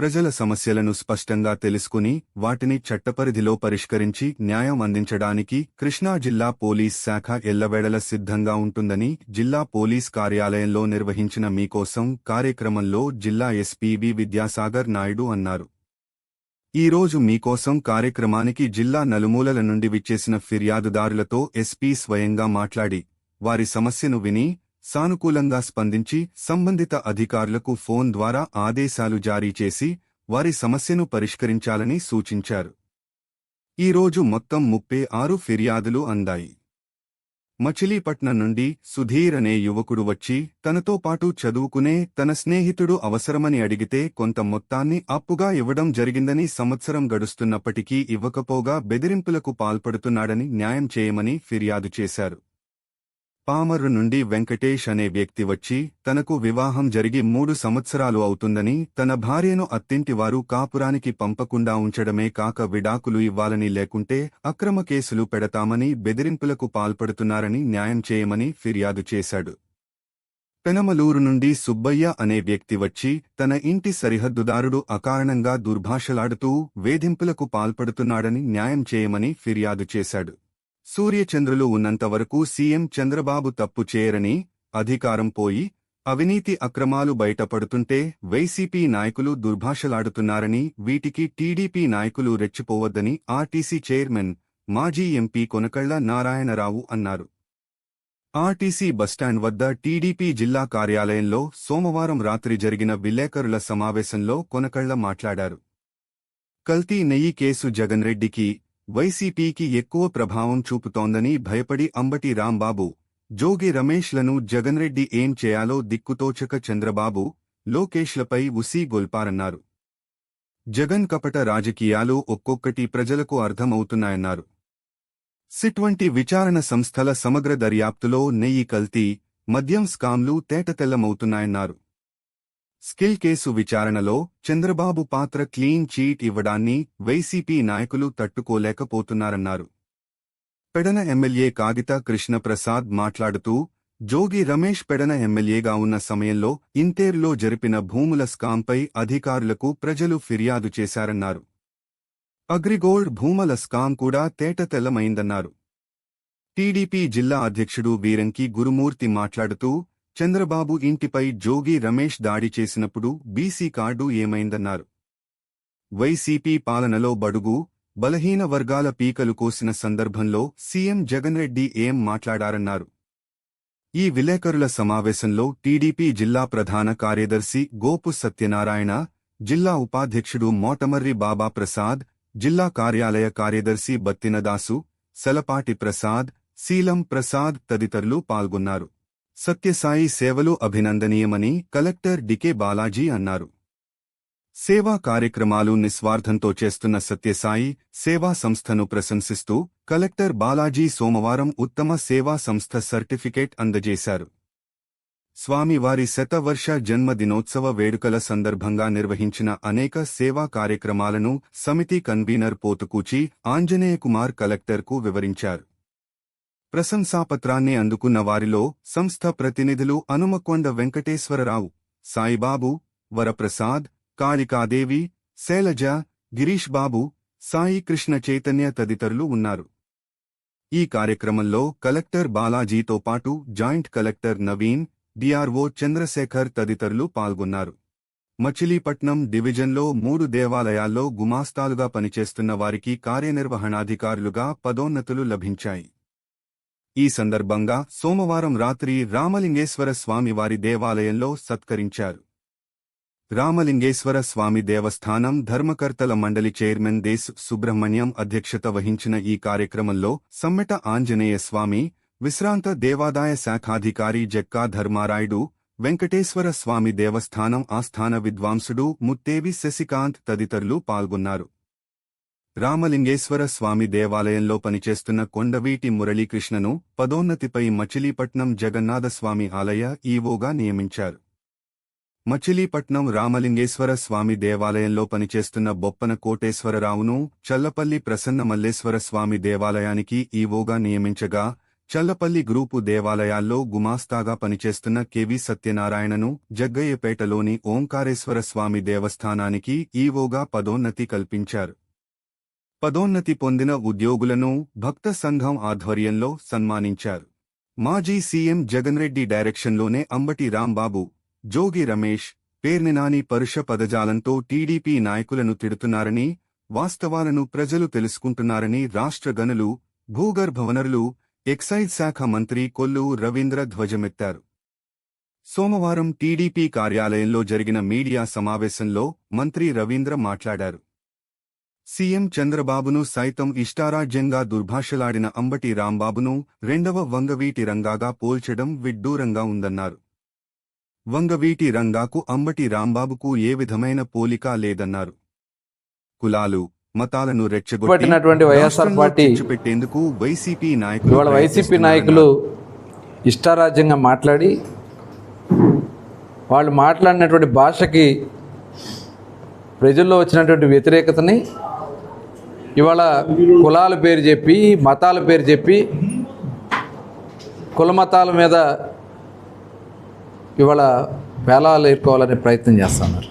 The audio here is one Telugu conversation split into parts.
ప్రజల సమస్యలను స్పష్టంగా తెలుసుకుని వాటిని చట్టపరిధిలో పరిష్కరించి న్యాయం అందించడానికి కృష్ణా జిల్లా పోలీస్ శాఖ ఎల్లవేళల సిద్ధంగా ఉంటుందని జిల్లా పోలీస్ కార్యాలయంలో నిర్వహించిన మీకోసం కార్యక్రమంలో జిల్లా ఎస్పీవి విద్యాసాగర్ నాయుడు అన్నారు. ఈ రోజు మీకోసం కార్యక్రమానికి జిల్లా నలుమూలల నుండి విచ్చేసిన ఫిర్యాదుదారులతో ఎస్పీ స్వయంగా మాట్లాడి వారి సమస్యను విని సానుకూలంగా స్పందించి సంబంధిత అధికారులకు ఫోన్ ద్వారా ఆదేశాలు జారీ చేసి వారి సమస్యను పరిష్కరించాలని సూచించారు. ఈ రోజు మొత్తం ముప్పై ఆరు ఫిర్యాదులు అందాయి. మచిలీపట్నం నుండి సుధీర్ అనే యువకుడు వచ్చి తనతో పాటు చదువుకునే తన స్నేహితుడు అవసరమని అడిగితే కొంత మొత్తాన్ని అప్పుగా ఇవ్వడం జరిగిందని సంవత్సరం గడుస్తున్నప్పటికీ ఇవ్వకపోగా బెదిరింపులకు పాల్పడుతున్నాడని న్యాయం చేయమని ఫిర్యాదు చేశారు. పామరు నుండి వెంకటేష్ అనే వ్యక్తి వచ్చి తనకు వివాహం జరిగి మూడు సంవత్సరాలు అవుతుందని తన భార్యను అత్తింటివారు కాపురానికి పంపకుండా ఉంచడమే కాక విడాకులు ఇవ్వాలని లేకుంటే అక్రమ కేసులు పెడతామని బెదిరింపులకు పాల్పడుతున్నారని న్యాయం చేయమని ఫిర్యాదు చేశాడు. పెనమలూరు నుండి సుబ్బయ్య అనే వ్యక్తి వచ్చి తన ఇంటి సరిహద్దుదారుడు అకారణంగా దుర్భాషలాడుతూ వేధింపులకు పాల్పడుతున్నాడని న్యాయం చేయమని ఫిర్యాదు చేశాడు. సూర్యచంద్రులు ఉన్నంతవరకు సీఎం చంద్రబాబు తప్పు చేయరని అధికారం పోయి అవినీతి అక్రమాలు బయటపడుతుంటే వైసీపీ నాయకులు దుర్భాషలాడుతున్నారని వీటికి టీడీపీ నాయకులు రెచ్చిపోవద్దని ఆర్టీసీ చైర్మన్ మాజీ ఎంపీ కొనకళ్ళ నారాయణరావు అన్నారు. ఆర్టీసీ బస్టాండ్ వద్ద టీడీపీ జిల్లా కార్యాలయంలో సోమవారం రాత్రి జరిగిన విలేకరుల సమావేశంలో కొనకళ్ళ మాట్లాడారు. కల్తీ నెయ్యి కేసు జగన్ రెడ్డికి వైసీపీకి ఎక్కువ ప్రభావం చూపుతోందని భయపడి అంబటి రాంబాబు జోగి రమేష్లను జగన్రెడ్డి ఏం చేయాలో దిక్కుతోచక చంద్రబాబు లోకేష్లపై ఉసిగొల్పారన్నారు జగన్ కపట రాజకీయాలు ఒక్కొక్కటి ప్రజలకు అర్థమవుతున్నాయన్నారు. సిట్వంటి విచారణ సంస్థల సమగ్ర దర్యాప్తులో నెయ్యి కల్తీ మద్యం స్కామ్లు తేటతెల్లమవుతున్నాయన్నారు. స్కిల్ కేసు విచారణలో చంద్రబాబు పాత్ర క్లీన్ చీట్ ఇవ్వడాన్ని వైసీపీ నాయకులు తట్టుకోలేకపోతున్నారన్నారు. పెడన ఎమ్మెల్యే కాగిత కృష్ణప్రసాద్ మాట్లాడుతూ జోగి రమేష్ పెడన ఎమ్మెల్యేగా ఉన్న సమయంలో ఇంతేర్లో జరిపిన భూముల స్కాంపై అధికారులకు ప్రజలు ఫిర్యాదు చేశారన్నారు. అగ్రిగోల్డ్ భూముల స్కాం కూడా తేటతెల్లమైందన్నారు. టీడీపీ జిల్లా అధ్యక్షుడు వీరంకి గురుమూర్తి మాట్లాడుతూ చంద్రబాబు ఇంటిపై జోగి రమేష్ దాడి చేసినప్పుడు బీసీ కార్డు ఏమైందన్నారు. వైసీపీ పాలనలో బడుగు బలహీన వర్గాల పీకలు కోసిన సందర్భంలో సీఎం జగన్ రెడ్డి ఏం మాట్లాడారన్నారు. ఈ విలేకరుల సమావేశంలో టీడీపీ జిల్లా ప్రధాన కార్యదర్శి గోపు సత్యనారాయణ జిల్లా ఉపాధ్యక్షుడు మోటమర్రి బాబా ప్రసాద్ జిల్లా కార్యాలయ కార్యదర్శి బత్తినదాసు సెలపాటి ప్రసాద్ శీలం ప్రసాద్ తదితరులు పాల్గొన్నారు. సత్యసాయి సేవలు అభినందనీయమని కలెక్టర్ డికే బాలాజీ అన్నారు. సేవా కార్యక్రమాలు నిస్వార్థంతో చేస్తున్న సత్యసాయి సేవా సంస్థను ప్రశంసిస్తూ కలెక్టర్ బాలాజీ సోమవారం ఉత్తమ సేవా సంస్థ సర్టిఫికేట్ అందజేశారు. స్వామివారి శతవర్ష జన్మదినోత్సవ వేడుకల సందర్భంగా నిర్వహించిన అనేక సేవా కార్యక్రమాలను సమితి కన్వీనర్ పోతుకూచి ఆంజనేయకుమార్ కలెక్టర్కు వివరించారు. ప్రశంసాపత్రాన్ని అందుకున్న వారిలో సంస్థ ప్రతినిధులు అనుమకొండ వెంకటేశ్వరరావు సాయిబాబు వరప్రసాద్ కాళికాదేవి శైలజ గిరీష్ బాబు సాయి కృష్ణ చైతన్య తదితరులు ఉన్నారు. ఈ కార్యక్రమంలో కలెక్టర్ బాలాజీతో పాటు joint collector Naveen DRO Chandrashekar తదితరులు పాల్గొన్నారు. మచిలీపట్నం డివిజన్లో మూడు దేవాలయాల్లో గుమాస్తాలుగా పనిచేస్తున్న వారికి కార్యనిర్వహణాధికారులుగా పదోన్నతులు లభించాయి. ఈ సందర్భంగా సోమవారం రాత్రి రామలింగేశ్వర స్వామి వారి దేవాలయంలో సత్కరించారు. రామలింగేశ్వర స్వామి దేవస్థానం ధర్మకర్తల మండలి చైర్మన్ దేశ్ సుబ్రహ్మణ్యం అధ్యక్షత వహించిన ఈ కార్యక్రమంలో సమ్మెట ఆంజనేయ స్వామి విశ్రాంత దేవాదాయ శాఖాధికారి జక్కా ధర్మారాయుడు వెంకటేశ్వర స్వామి దేవస్థానం ఆస్థాన విద్వాంసుడు ముత్తేవి శశికాంత్ తదితరులు పాల్గొన్నారు. రామలింగేశ్వర స్వామి దేవాలయంలో పనిచేస్తున్న కొండవీటి మురళీకృష్ణను పదోన్నతిపై మచిలీపట్నం జగన్నాథస్వామి ఆలయ ఈవోగా నియమించారు. మచిలీపట్నం రామలింగేశ్వర స్వామి దేవాలయంలో పనిచేస్తున్న బొప్పన కోటేశ్వరరావును చల్లపల్లి ప్రసన్న మల్లేశ్వర స్వామి దేవాలయానికి ఈవోగా నియమించగా చల్లపల్లి గ్రూపు దేవాలయాల్లో గుమాస్తాగా పనిచేస్తున్న కెవి సత్యనారాయణను జగ్గయ్యపేటలోని ఓంకారేశ్వర స్వామి దేవస్థానానికి ఈవోగా పదోన్నతి కల్పించారు. పదోన్నతి పొందిన ఉద్యోగులను భక్త సంఘం ఆధ్వర్యంలో సన్మానించారు. మాజీ సీఎం జగన్ రెడ్డి డైరెక్షన్లోనే అంబటి రాంబాబు జోగి రమేష్ పేర్నినాని పరుష పదజాలంతో టీడీపీ నాయకులను తిడుతున్నారని వాస్తవాలను ప్రజలు తెలుసుకుంటున్నారని రాష్ట్ర గనులు భూగర్భవనరులు ఎక్సైజ్ శాఖ మంత్రి కొల్లు రవీంద్ర ధ్వజమెత్తారు. సోమవారం టీడీపీ కార్యాలయంలో జరిగిన మీడియా సమావేశంలో మంత్రి రవీంద్ర మాట్లాడారు. సీఎం చంద్రబాబును సైతం ఇష్టారాజ్యంగా దుర్భాషలాడిన అంబటి రాంబాబును రెండవ వంగవీటి రంగాగా పోల్చడం విడ్డూరంగా ఉందన్నారు. వంగవీటి రంగాకు అంబటి రాంబాబుకు ఏ విధమైన పోలిక లేదన్నారు. కులాలు మతాలను రెచ్చగొట్టి పట్టినటువంటి వైఎస్ఆర్ పార్టీ చిచ్చుపెట్టేందుకు వైసీపీ నాయకులు ఇవాళ వైసీపీ నాయకులు ఇష్టారాజ్యంగా మాట్లాడి వాళ్ళు మాట్లాడినటువంటి భాషకి ప్రజల్లో వచ్చినటువంటి వ్యతిరేకతని ఇవాళ కులాల పేరు చెప్పి మతాల పేరు చెప్పి కులమతాల మీద ఇవాళ వేలాలు ఏర్కోవాలనే ప్రయత్నం చేస్తున్నారు.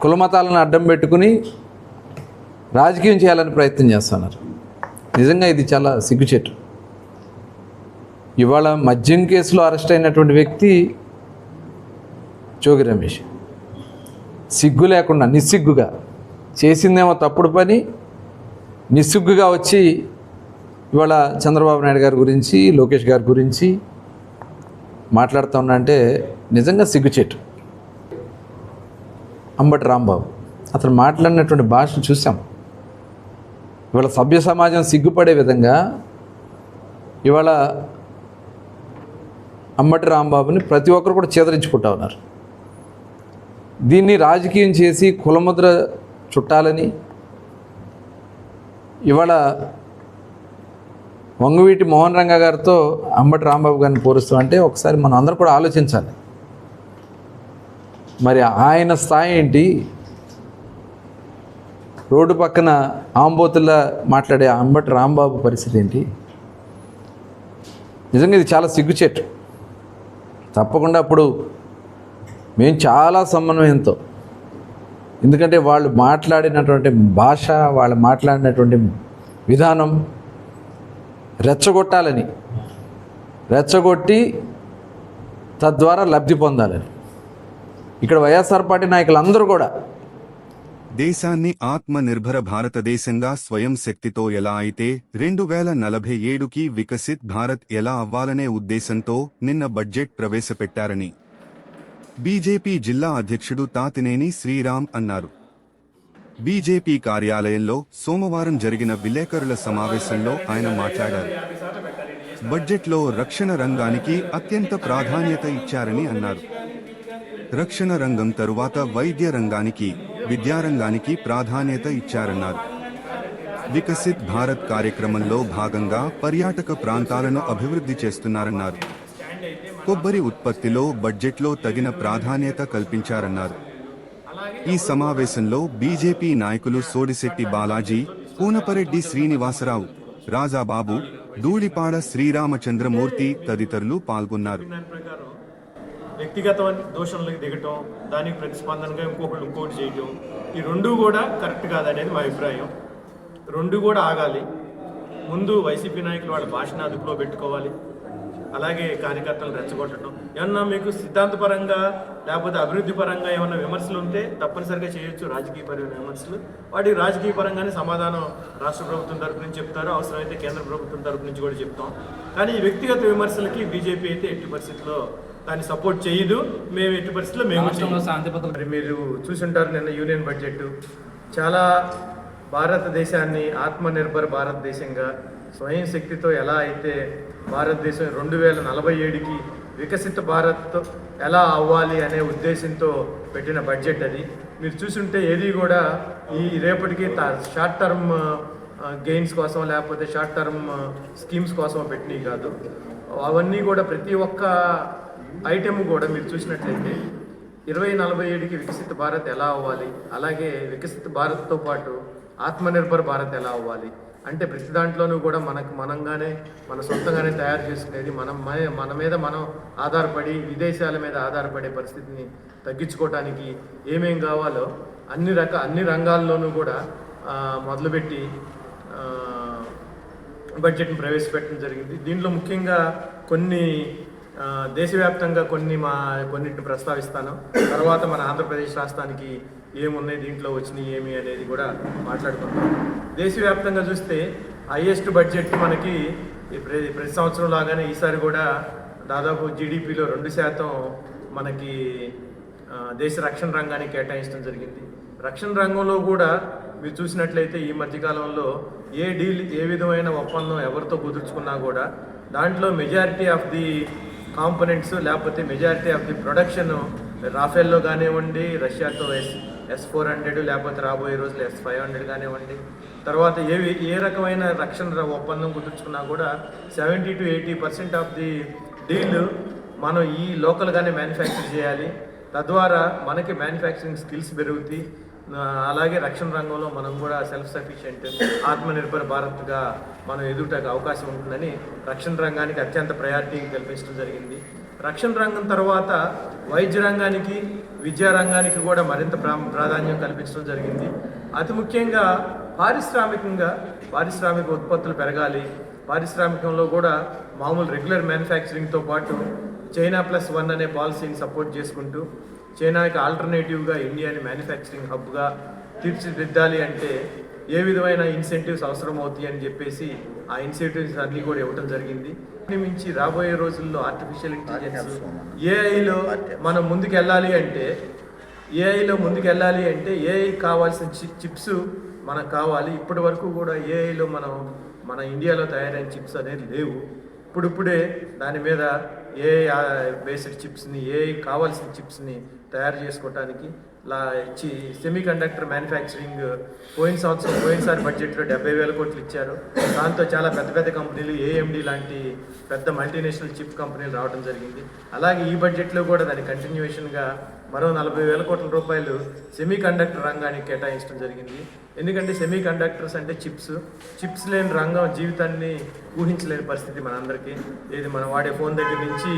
కుల మతాలను అడ్డం పెట్టుకుని రాజకీయం చేయాలని ప్రయత్నం చేస్తున్నారు. నిజంగా ఇది చాలా సిగ్గుచెట్టు ఇవాళ మద్యం కేసులో అరెస్ట్ అయినటువంటి వ్యక్తి జోగి రమేష్. సిగ్గు లేకుండా నిస్సిగ్గుగా చేసిందేమో తప్పుడు పని నిస్సిగ్గుగా వచ్చి ఇవాళ చంద్రబాబు నాయుడు గారి గురించి లోకేష్ గారి గురించి మాట్లాడుతూ ఉన్నా అంటే నిజంగా సిగ్గుచేటు. అంబటి రాంబాబు అతను మాట్లాడినటువంటి భాషను చూసాం. ఇవాళ సభ్య సమాజం సిగ్గుపడే విధంగా ఇవాళ అంబటి రాంబాబుని ప్రతి ఒక్కరు కూడా చేదరించుకుంటా ఉన్నారు. దీన్ని రాజకీయం చేసి కులముద్ర చుట్టాలని ఇవాళ వంగువీటి మోహన్ రంగ గారితో అంబటి రాంబాబు గారిని పోలుస్తూ. అంటే ఒకసారి మనం అందరం కూడా ఆలోచించాలి. మరి ఆయన స్థాయి ఏంటి? రోడ్డు పక్కన ఆంబోతుల్లా మాట్లాడే అంబటి రాంబాబు పరిస్థితి ఏంటి? నిజంగా ఇది చాలా సిగ్గుచేటు. తప్పకుండా అప్పుడు మేము చాలా సమన్వయంతో ఎందుకంటే వాళ్ళు మాట్లాడినటువంటి భాష వాళ్ళు మాట్లాడినటువంటి విధానం రెచ్చగొట్టాలని. రెచ్చగొట్టి తద్వారా లబ్ధి పొందాలని. ఇక్కడ వైఎస్ఆర్ పార్టీ నాయకులందరూ కూడా దేశాన్ని ఆత్మనిర్భర భారతదేశంగా స్వయం శక్తితో ఎలా అయితే రెండు వేల నలభై ఏడుకి వికసిత్ భారత్ ఎలా అవ్వాలనే ఉద్దేశంతో నిన్న బడ్జెట్ ప్రవేశపెట్టారని బీజేపీ జిల్లా అధ్యక్షుడు తాతినేని శ్రీరామ్ అన్నారు. బీజేపీ కార్యాలయంలో సోమవారం జరిగిన విలేకరుల సమావేశంలో ఆయన మాట్లాడారు. బడ్జెట్లో రక్షణ రంగానికి అత్యంత ప్రాధాన్యత ఇచ్చారని అన్నారు. రక్షణ రంగం తరువాత వైద్య రంగానికి విద్యారంగానికి ప్రాధాన్యత ఇచ్చారన్నారు. వికసిత్ భారత్ కార్యక్రమంలో భాగంగా పర్యాటక ప్రాంతాలను అభివృద్ధి చేస్తున్నారన్నారు. కొబ్బరి ఉత్పత్తిలో బడ్జెట్లో తగిన ప్రాధాన్యత కల్పించారన్నారు. ఈ సమావేశంలో బీజేపీ నాయకులు సోడిశెట్టి బాలాజీ పూనపరెడ్డి శ్రీనివాసరావు రాజాబాబు ధూళిపాడ శ్రీరామచంద్రమూర్తి తదితరులు పాల్గొన్నారు. వ్యక్తిగత దోషంలోకి దిగటం దానికి ప్రతిస్పందనగా ఇంకొకళ్ళు ఇంకోటి చేయటం ఈ రెండు కూడా కరెక్ట్ కాదనేది మా అభిప్రాయం. రెండు కూడా ఆగాలి. ముందు వైసీపీ నాయకులు వాళ్ళ భాషను అదుపులో పెట్టుకోవాలి. అలాగే కార్యకర్తలు రెచ్చగొట్టడం. ఏమన్నా మీకు సిద్ధాంతపరంగా లేకపోతే అభివృద్ధి పరంగా ఏమన్నా విమర్శలు ఉంటే తప్పనిసరిగా చేయొచ్చు రాజకీయపరమైన విమర్శలు. వాటికి రాజకీయ పరంగానే సమాధానం రాష్ట్ర ప్రభుత్వం తరపు నుంచి చెప్తారు. అవసరమైతే కేంద్ర ప్రభుత్వం తరపు నుంచి కూడా చెప్తాం. కానీ ఈ వ్యక్తిగత విమర్శలకి బీజేపీ అయితే ఎట్టి పరిస్థితుల్లో దాన్ని సపోర్ట్ చేయదు. మేము ఎట్టి పరిస్థితుల్లో మేము. శాంతి మీరు చూసుంటారు నిన్న యూనియన్ బడ్జెట్ చాలా భారతదేశాన్ని ఆత్మనిర్భర్ భారతదేశంగా స్వయం శక్తితో ఎలా అయితే భారతదేశం రెండు వేల నలభై ఏడుకి వికసిత భారత్ ఎలా అవ్వాలి అనే ఉద్దేశంతో పెట్టిన బడ్జెట్ అది. మీరు చూసుంటే ఏది కూడా ఈ రేపటికి షార్ట్ టర్మ్ గెయిన్స్ కోసం లేకపోతే షార్ట్ టర్మ్ స్కీమ్స్ కోసం పెట్టినవి కాదు. అవన్నీ కూడా ప్రతి ఒక్క ఐటెం కూడా మీరు చూసినట్లయితే ఇరవై నలభై ఏడుకి వికసిత భారత్ ఎలా అవ్వాలి? అలాగే వికసిత భారత్తో పాటు ఆత్మనిర్భర్ భారత్ ఎలా అవ్వాలి? అంటే ప్రతి దాంట్లోనూ కూడా మనకు మనంగానే మన సొంతంగానే తయారు చేసుకునేది మనం మన- మన మీద మనం ఆధారపడి విదేశాల మీద ఆధారపడే పరిస్థితిని తగ్గించుకోవటానికి ఏమేం కావాలో అన్ని రక అన్ని రంగాల్లోనూ కూడా మొదలుపెట్టి బడ్జెట్ను బడ్జెట్ని ప్రవేశపెట్టడం జరిగింది. దీంట్లో ముఖ్యంగా కొన్ని దేశవ్యాప్తంగా కొన్ని మా కొన్నిటిని ప్రస్తావిస్తాను. తర్వాత మన ఆంధ్రప్రదేశ్ రాష్ట్రానికి ఏమున్నాయి దీంట్లో వచ్చినాయి ఏమి అనేది కూడా మాట్లాడుకుంటాం దేశవ్యాప్తంగా చూస్తే హైయెస్ట్ బడ్జెట్ మనకి ప్రతి ప్రతి సంవత్సరం లాగానే ఈసారి కూడా దాదాపు జీడిపిలో రెండు శాతం మనకి దేశ రక్షణ రంగానికి కేటాయించడం జరిగింది. రక్షణ రంగంలో కూడా మీరు చూసినట్లయితే ఈ మధ్యకాలంలో ఏ డీల్ ఏ విధమైన ఒప్పందం ఎవరితో కుదుర్చుకున్నా కూడా దాంట్లో మెజారిటీ ఆఫ్ ది కాంపనెంట్స్ లేకపోతే మెజారిటీ ఆఫ్ ది ప్రొడక్షన్ రాఫెల్లో కానివ్వండి రష్యాతో ఎస్ ఎస్ ఫోర్ హండ్రెడ్ లేకపోతే రాబోయే రోజులు ఎస్ ఫైవ్ హండ్రెడ్ కానివ్వండి. తర్వాత ఏ ఏ రకమైన రక్షణ ఒప్పందం కుదుర్చుకున్నా కూడా seventy to eighty percent of the deal మనం ఈ లోకల్గానే మ్యానుఫ్యాక్చర్ చేయాలి. తద్వారా మనకి మ్యానుఫ్యాక్చరింగ్ స్కిల్స్ పెరుగుతాయి. అలాగే రక్షణ రంగంలో మనం కూడా సెల్ఫ్ సఫిషియెంట్ ఆత్మనిర్భర్ భారత్గా మనం ఎదుటకు అవకాశం ఉంటుందని రక్షణ రంగానికి అత్యంత ప్రయారిటీ కల్పించడం జరిగింది. రక్షణ రంగం తర్వాత వైద్య రంగానికి విద్యారంగానికి కూడా మరింత ప్రా ప్రాధాన్యం కల్పించడం జరిగింది. అతి ముఖ్యంగా పారిశ్రామికంగా పారిశ్రామిక ఉత్పత్తులు పెరగాలి. పారిశ్రామికంలో కూడా మామూలు రెగ్యులర్ మ్యానుఫ్యాక్చరింగ్తో పాటు చైనా ప్లస్ వన్ అనే పాలసీని సపోర్ట్ చేసుకుంటూ చైనాకి ఆల్టర్నేటివ్గా ఇండియాని మ్యానుఫ్యాక్చరింగ్ హబ్గా తీర్చిదిద్దాలి అంటే ఏ విధమైన ఇన్సెంటివ్స్ అవసరం అవుతాయి అని చెప్పేసి ఆ ఇన్సెంటివ్స్ అన్ని కూడా ఇవ్వడం జరిగింది. మించి రాబోయే రోజుల్లో ఆర్టిఫిషియల్ ఇంటెలిజెన్స్ ఏఐలో మనం ముందుకు వెళ్ళాలి అంటే ఏఐలో ముందుకు వెళ్ళాలి అంటే ఏఐ కావాల్సిన చిప్స్ మనకు కావాలి. ఇప్పటి వరకు కూడా ఏఐలో మనం మన ఇండియాలో తయారైన చిప్స్ అనేది లేవు. ఇప్పుడిప్పుడే దాని మీద ఏఐ బేస్డ్ చిప్స్ని ఏఐ కావాల్సిన చిప్స్ని తయారు చేసుకోవటానికి లా ఇచ్చి సెమీ కండక్టర్ మ్యానుఫ్యాక్చరింగ్ పోయిన సంవత్సరం పోయినసారి బడ్జెట్లో డెబ్బై వేల కోట్లు ఇచ్చారు. దాంతో చాలా పెద్ద పెద్ద కంపెనీలు ఏఎండి లాంటి పెద్ద మల్టీనేషనల్ చిప్ కంపెనీలు రావడం జరిగింది. అలాగే ఈ బడ్జెట్లో కూడా దాని కంటిన్యూషన్గా మరో నలభై వేల కోట్ల రూపాయలు సెమీ కండక్టర్ రంగానికి కేటాయించడం జరిగింది. ఎందుకంటే సెమీ కండక్టర్స్ అంటే చిప్స్ చిప్స్ లేని రంగం జీవితాన్ని ఊహించలేని పరిస్థితి మనందరికీ. ఇది మనం వాడే ఫోన్ దగ్గర నుంచి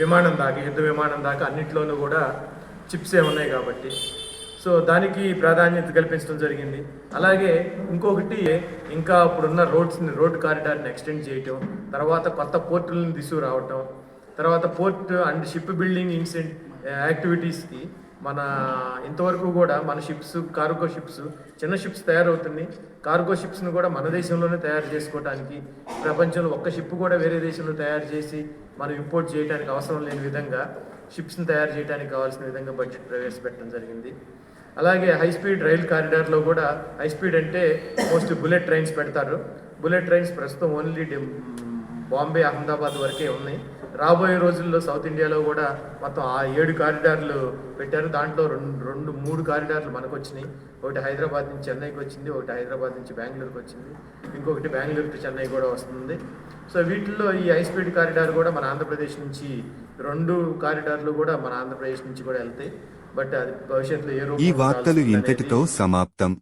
విమానం దాకా యుద్ధ విమానం దాకా అన్నిట్లోనూ కూడా చిప్సే ఉన్నాయి కాబట్టి. సో దానికి ప్రాధాన్యత కల్పించడం జరిగింది. అలాగే ఇంకొకటి ఇంకా ఇప్పుడున్న రోడ్స్ని రోడ్ కారిడార్ని ఎక్స్టెండ్ చేయటం తర్వాత కొత్త పోర్టులను తీసుకురావటం తర్వాత port and ship building incentive యాక్టివిటీస్కి మన ఇంతవరకు కూడా మన షిప్స్ కార్గో షిప్స్ చిన్న షిప్స్ తయారవుతున్నాయి. కార్గో షిప్స్ను కూడా మన దేశంలోనే తయారు చేసుకోవడానికి ప్రపంచంలో ఒక్క షిప్ కూడా వేరే దేశంలో తయారు చేసి మనం ఇంపోర్ట్ చేయడానికి అవసరం లేని విధంగా షిప్స్ని తయారు చేయడానికి కావాల్సిన విధంగా బడ్జెట్ ప్రవేశపెట్టడం జరిగింది. అలాగే హై స్పీడ్ రైల్ కారిడార్లో కూడా హై స్పీడ్ అంటే మోస్ట్ బుల్లెట్ ట్రైన్స్ పెడతారు. బుల్లెట్ ట్రైన్స్ ప్రస్తుతం ఓన్లీ బాంబే అహ్మదాబాద్ వరకే ఉన్నాయి. రాబోయే రోజుల్లో సౌత్ ఇండియాలో కూడా మొత్తం ఆ ఏడు కారిడార్లు పెట్టారు. దాంట్లో రెండు రెండు మూడు కారిడార్లు మనకు వచ్చినాయి ఒకటి హైదరాబాద్ నుంచి చెన్నైకి వచ్చింది ఒకటి హైదరాబాద్ నుంచి బెంగళూరుకి వచ్చింది. ఇంకొకటి బెంగళూరు టు చెన్నై కూడా వస్తుంది. సో వీటిల్లో ఈ హై స్పీడ్ కారిడార్ కూడా మన ఆంధ్రప్రదేశ్ నుంచి రెండు కారిడార్లు కూడా మన ఆంధ్రప్రదేశ్ నుంచి కూడా వెళ్తాయి. బట్ అది భవిష్యత్తులో ఏ ఈ వార్తలు ఇంతటితో సమాప్తం.